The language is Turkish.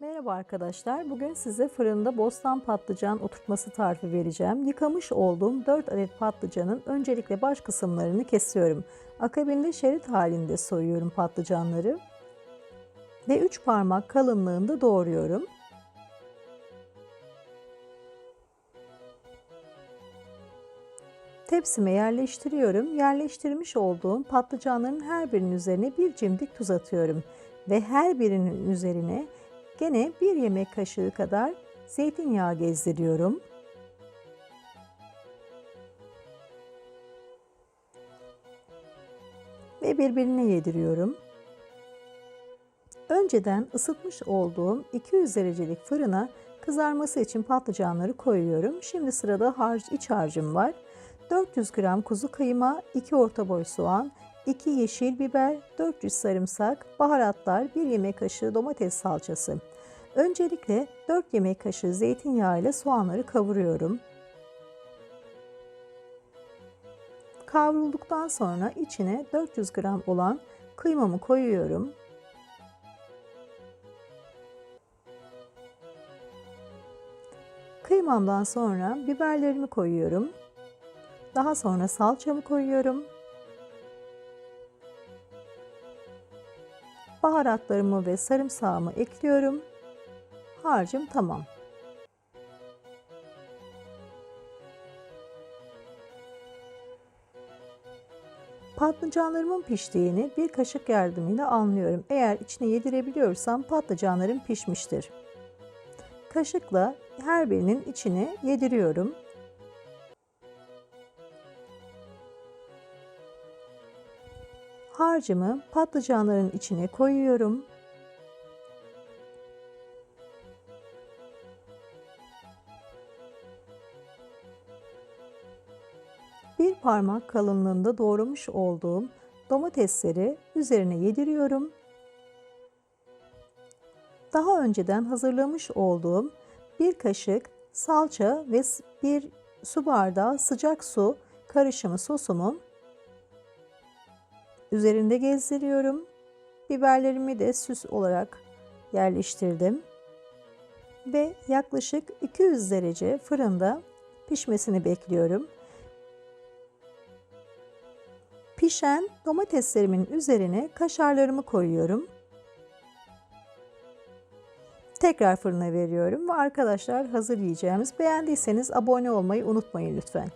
Merhaba arkadaşlar. Bugün size fırında bostan patlıcan oturtması tarifi vereceğim. Yıkamış olduğum 4 adet patlıcanın öncelikle baş kısımlarını kesiyorum. Akabinde şerit halinde soyuyorum patlıcanları. Ve 3 parmak kalınlığında doğruyorum. Tepsime yerleştiriyorum. Yerleştirmiş olduğum patlıcanların her birinin üzerine bir cimdik tuz atıyorum. Ve her birinin üzerine Gene bir yemek kaşığı kadar zeytinyağı gezdiriyorum. Ve birbirine yediriyorum. Önceden ısıtmış olduğum 200 derecelik fırına kızarması için patlıcanları koyuyorum. Şimdi sırada harç, iç harcım var. 400 gram kuzu kıyma, 2 orta boy soğan, 2 yeşil biber, 400 sarımsak, baharatlar, 1 yemek kaşığı domates salçası. Öncelikle 4 yemek kaşığı zeytinyağı ile soğanları kavuruyorum. Kavrulduktan sonra içine 400 gram olan kıymamı koyuyorum. Kıymamdan sonra biberlerimi koyuyorum. Daha sonra salçamı koyuyorum. Baharatlarımı ve sarımsağımı ekliyorum. Harcım tamam. Patlıcanlarımın piştiğini bir kaşık yardımıyla anlıyorum. Eğer içine yedirebiliyorsam patlıcanlarım pişmiştir. Kaşıkla her birinin içine yediriyorum. Harcımı patlıcanların içine koyuyorum. Bir parmak kalınlığında doğramış olduğum domatesleri üzerine yediriyorum. Daha önceden hazırlamış olduğum bir kaşık salça ve bir su bardağı sıcak su karışımı sosumu üzerinde gezdiriyorum. Biberlerimi de süs olarak yerleştirdim. Ve yaklaşık 200 derece fırında pişmesini bekliyorum. Pişen domateslerimin üzerine kaşarlarımı koyuyorum. Tekrar fırına veriyorum ve arkadaşlar hazır yiyeceğimiz beğendiyseniz abone olmayı unutmayın lütfen.